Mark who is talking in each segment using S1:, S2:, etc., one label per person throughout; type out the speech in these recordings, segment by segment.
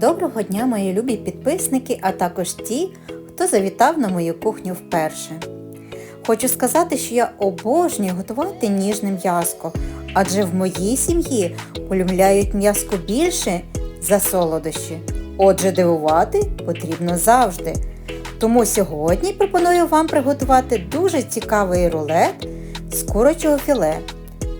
S1: Доброго дня, мої любі підписники, а також ті, хто завітав на мою кухню вперше. Хочу сказати, що я обожнюю готувати ніжне м'яско, адже в моїй сім'ї полюбляють м'яско більше за солодощі. Отже, дивувати потрібно завжди. Тому сьогодні пропоную вам приготувати дуже цікавий рулет з курочого філе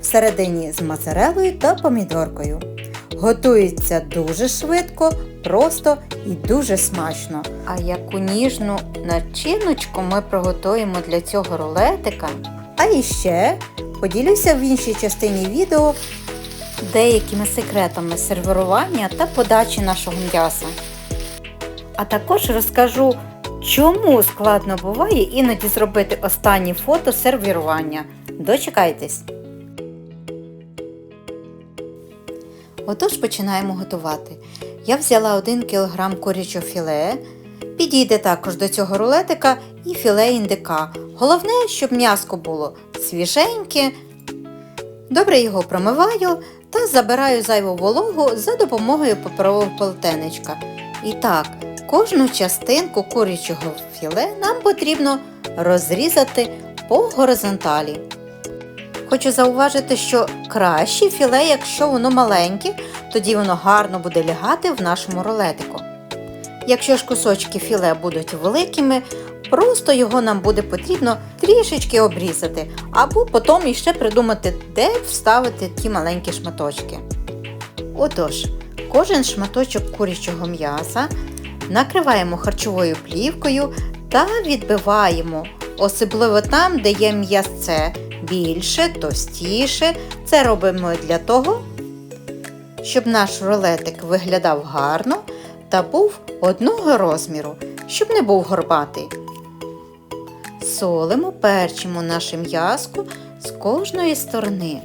S1: всередині з моцарелою та помідоркою. Готується дуже швидко, просто і дуже смачно. А яку ніжну начиночку ми приготуємо для цього рулетика. А іще поділюся в іншій частині відео деякими секретами сервірування та подачі нашого м'яса. А також розкажу, чому складно буває іноді зробити останнє фото сервірування. Дочекайтесь! Отож починаємо готувати. Я взяла 1 кг курячого філе. Підійде також до цього рулетика і філе індика. Головне, щоб м'яско було свіженьке. Добре його промиваю та забираю зайву вологу за допомогою паперового полотенечка. І так, кожну частинку курячого філе нам потрібно розрізати по горизонталі. Хочу зауважити, що краще філе, якщо воно маленьке, тоді воно гарно буде лягати в нашому рулетику. Якщо ж кусочки філе будуть великими, просто його нам буде потрібно трішечки обрізати, або потім іще придумати, де вставити ті маленькі шматочки. Отож, кожен шматочок курячого м'яса накриваємо харчовою плівкою та відбиваємо, особливо там, де є м'ясце більше, товстіше. Це робимо для того, щоб наш рулетик виглядав гарно та був одного розміру, щоб не був горбатий. Солимо, перчимо наше м'яско з кожної сторони.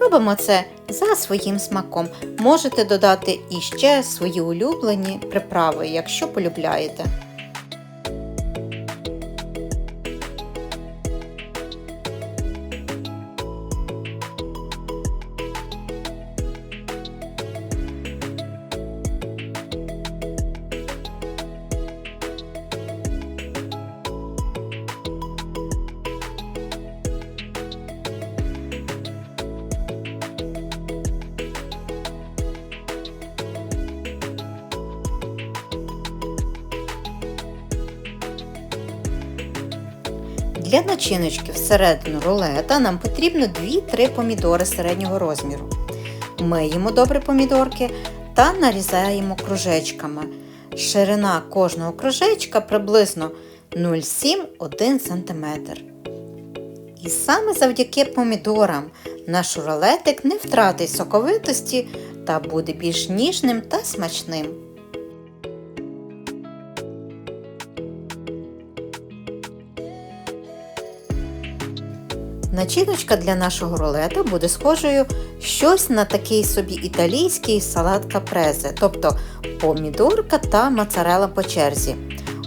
S1: Робимо це за своїм смаком. Можете додати іще свої улюблені приправи, якщо полюбляєте. Для начиночки всередину рулета нам потрібно 2-3 помідори середнього розміру. Миємо добре помідорки та нарізаємо кружечками. Ширина кожного кружечка приблизно 0,7-1 см. І саме завдяки помідорам наш рулетик не втратить соковитості та буде більш ніжним та смачним. Начиночка для нашого рулета буде схожою щось на такий собі італійський салат капрезе, тобто помідорка та моцарела по черзі.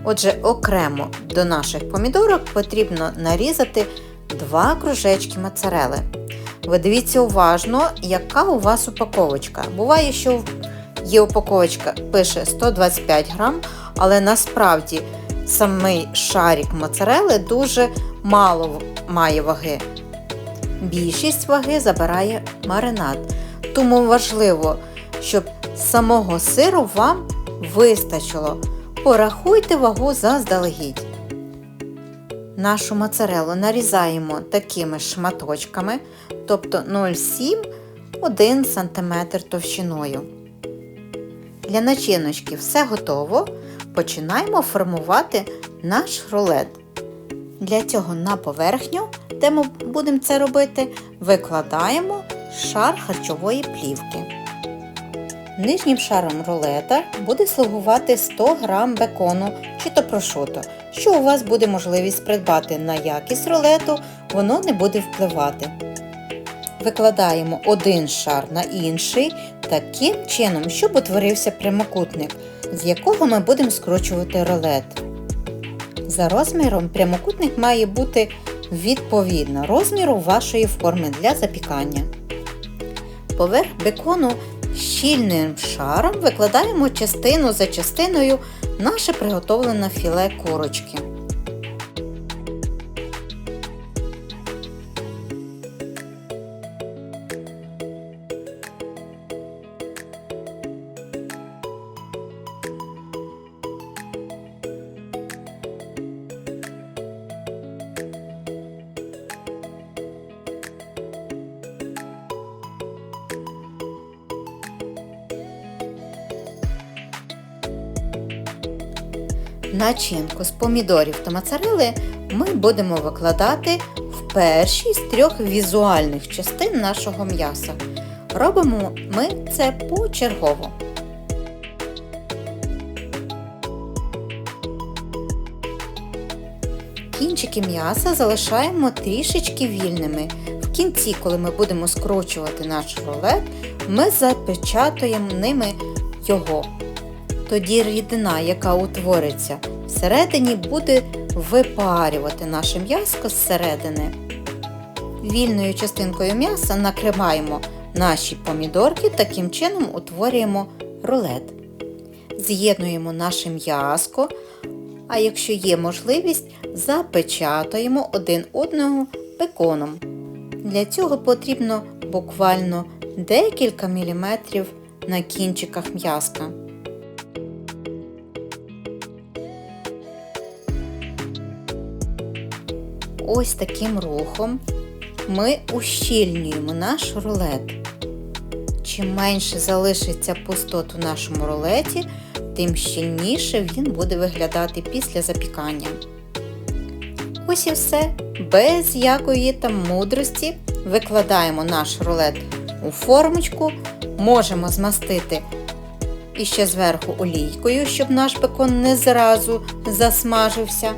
S1: Отже, окремо до наших помідорок потрібно нарізати два кружечки моцарели. Ви дивіться уважно, яка у вас упаковочка. Буває, що є упаковочка, пише 125 грам, але насправді самий шарик моцарели дуже мало має ваги. Більшість ваги забирає маринад. Тому важливо, щоб самого сиру вам вистачило. Порахуйте вагу заздалегідь. Нашу моцарелу нарізаємо такими шматочками, тобто 0,7-1 см товщиною. Для начиночки все готово. Починаємо формувати наш рулет. Для цього на поверхню, де ми будемо це робити, викладаємо шар харчової плівки. Нижнім шаром рулета буде слугувати 100 г бекону чи то прошуто. Що у вас буде можливість придбати на якість рулету, воно не буде впливати. Викладаємо один шар на інший таким чином, щоб утворився прямокутник, з якого ми будемо скручувати рулет. За розміром прямокутник має бути відповідно розміру вашої форми для запікання. Поверх бекону щільним шаром викладаємо частину за частиною наше приготовлене філе курочки. Начинку з помідорів та моцарели ми будемо викладати в першій з трьох візуальних частин нашого м'яса. Робимо ми це почергово. Кінчики м'яса залишаємо трішечки вільними. В кінці, коли ми будемо скручувати наш рулет, ми запечатуємо ними його. Тоді рідина, яка утвориться всередині, буде випарювати наше м'яско зсередини. Вільною частинкою м'яса накриваємо наші помідорки, таким чином утворюємо рулет. З'єднуємо наше м'яско, а якщо є можливість, запечатаємо один одного беконом. Для цього потрібно буквально декілька міліметрів на кінчиках м'яска. Ось таким рухом ми ущільнюємо наш рулет. Чим менше залишиться пустот у нашому рулеті, тим щільніше він буде виглядати після запікання. Ось і все. Без якої там мудрості викладаємо наш рулет у формочку, можемо змастити іще зверху олійкою, щоб наш бекон не зразу засмажився.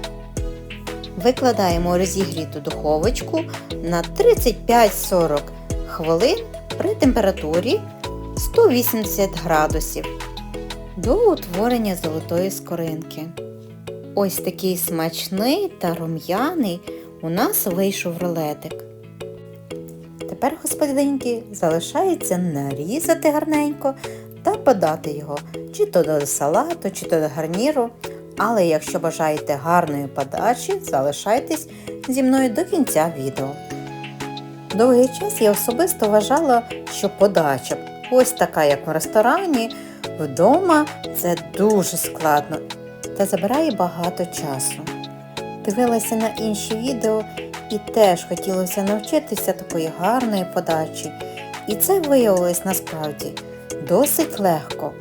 S1: Викладаємо розігріту духовочку на 35-40 хвилин при температурі 180 градусів до утворення золотої скоринки. Ось такий смачний та рум'яний у нас вийшов рулетик. Тепер, господинки, залишається нарізати гарненько та подати його чи то до салату, чи то до гарніру. Але якщо бажаєте гарної подачі, залишайтесь зі мною до кінця відео. Довгий час я особисто вважала, що подача ось така, як в ресторані, вдома це дуже складно та забирає багато часу. Дивилася на інші відео і теж хотілося навчитися такої гарної подачі. І це виявилось насправді досить легко.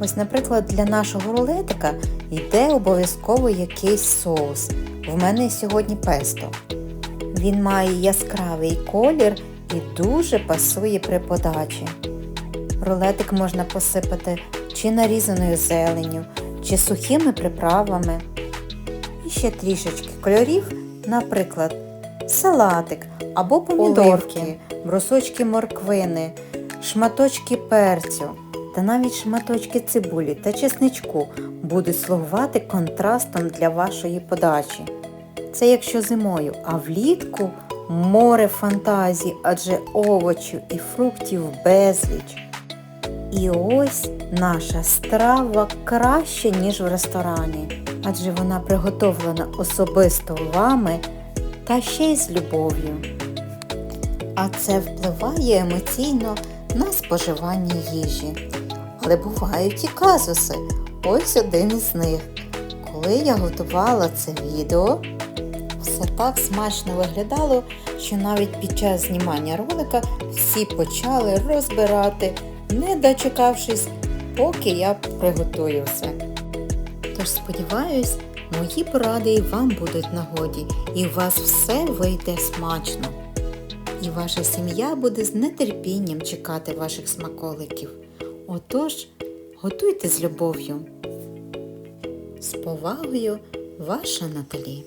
S1: Ось, наприклад, для нашого рулетика йде обов'язково якийсь соус. В мене сьогодні песто. Він має яскравий колір і дуже пасує при подачі. Рулетик можна посипати чи нарізаною зеленню, чи сухими приправами. І ще трішечки кольорів, наприклад, салатик або помідорки, брусочки морквини, шматочки перцю та навіть шматочки цибулі та чесничку будуть слугувати контрастом для вашої подачі. Це якщо зимою, а влітку море фантазій, адже овочів і фруктів безліч. І ось наша страва краще, ніж в ресторані, адже вона приготовлена особисто вами та ще й з любов'ю. А це впливає емоційно на споживання їжі. Але бувають і казуси. Ось один із них. Коли я готувала це відео, все так смачно виглядало, що навіть під час знімання ролика всі почали розбирати, не дочекавшись, поки я приготую все. Тож сподіваюсь, мої поради і вам будуть нагоді, і у вас все вийде смачно. І ваша сім'я буде з нетерпінням чекати ваших смаколиків. Отож, готуйте з любов'ю. З повагою, ваша Наталі.